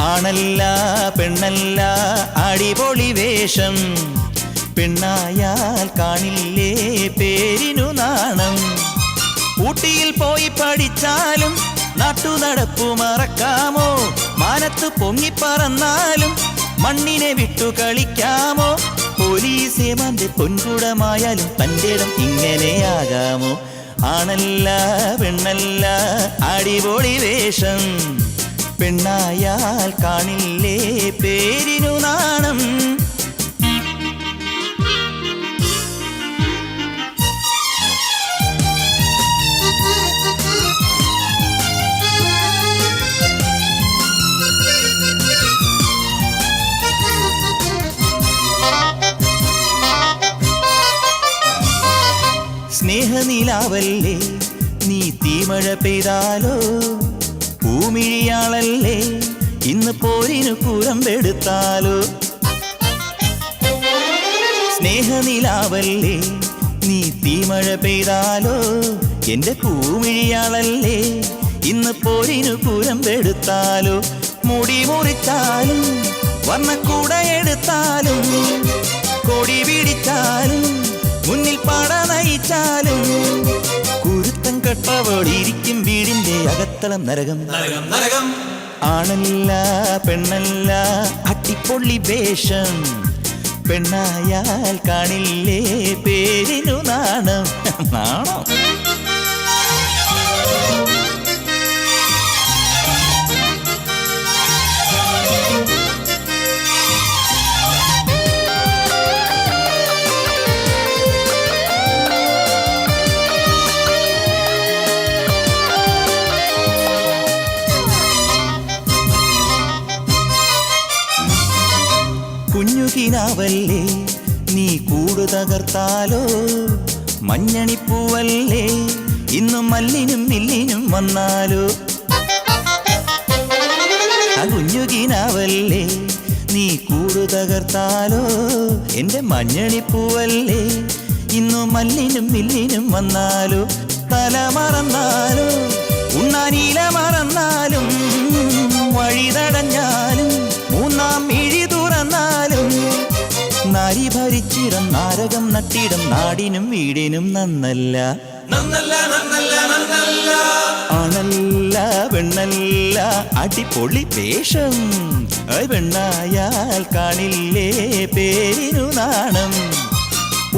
ആണല്ല പെണ്ണല്ല അടിപൊളി വേഷം. പെണ്ണായാൽ കാണില്ലേ പേരിനു നാണം. ഊട്ടിയിൽ പോയി പഠിച്ചാലും നാട്ടു നടപ്പു മറക്കാമോ? മാനത്ത് പൊങ്ങിപ്പറന്നാലും മണ്ണിനെ വിട്ടു കളിക്കാമോ? പോലീസ് ഏമാന്റെ പൊൻകുടമായാലും തന്റെ ഇടം ഇങ്ങനെയാകാമോ? ആണല്ല പെണ്ണല്ല അടിപൊളി വേഷം. പെണ്ണായാൽ കാണില്ലേ പേരിനു നാണം. സ്നേഹനിലാവല്ലേ നീ തീമഴ പെയ്താലോ? പൂമിഴിയാളല്ലേ? ഇന്ന് പോരിനു കൂരമ്പെടുത്താലോ? സ്നേഹനിലാവല്ലേ? നീ തീമഴ പെയ്താലോ? എന്റെ പൂമിഴിയാളല്ലേ? ഇന്ന് പോരിനു കൂരമ്പെടുത്താലോ? മുടി മുറിച്ചാലും വർണക്കൂട എടുത്താലും കൊടി പിടിച്ചാലും മുന്നിൽ പാട നയിച്ചാലും കുരുത്തം കെട്ടവളിരിക്കും വീടിന്റെ അകത്തളം നരകം. ആണല്ല പെണ്ണല്ല അട്ടിപ്പൊള്ളി വേഷം. പെണ്ണായാൽ കാണില്ലേ പേരിനു നാണം. നാണം? കുഞ്ഞുകിനാവല്ലേ നീ കൂടു തകർത്താലോ? മഞ്ഞണിപ്പൂവല്ലേ? ഇന്നും മല്ലിനും മില്ലിനും വന്നാലോ? കുഞ്ഞുകിനാവല്ലേ നീ കൂടു തകർത്താലോ? എന്റെ മഞ്ഞണിപ്പൂവല്ലേ? ഇന്നും മല്ലിനും മില്ലിനും വന്നാലോ? തല മറന്നാലോ? ഭരിച്ചിടം നാരകം നട്ടിടം നാടിനും വീടിനും നന്നല്ല. നന്നല്ല നന്നല്ല നന്നല്ല. ആണല്ല പെണ്ണല്ല അടിപൊളി വേഷം. പെണ്ണായാൽ കാണില്ലേ പേരിനു നാണം.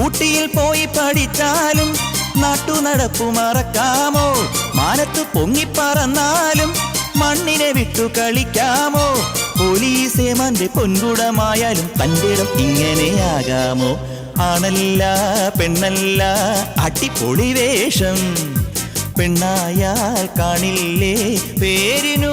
ഊട്ടിയിൽ പോയി പഠിച്ചാലും നാട്ടു നടപ്പു മറക്കാമോ? മാനത്ത് പൊങ്ങിപ്പറന്നാലും മണ്ണിനെ വിട്ടു കളിക്കാമോ? പോലീസ് മന്റെ പൊൻകുടമായാലും തന്റെ ഇടം ഇങ്ങനെയാകാമോ ആണല്ല പെണ്ണല്ല അടിപൊളി വേഷം. പെണ്ണായാൽ കാണില്ലേ പേരിനു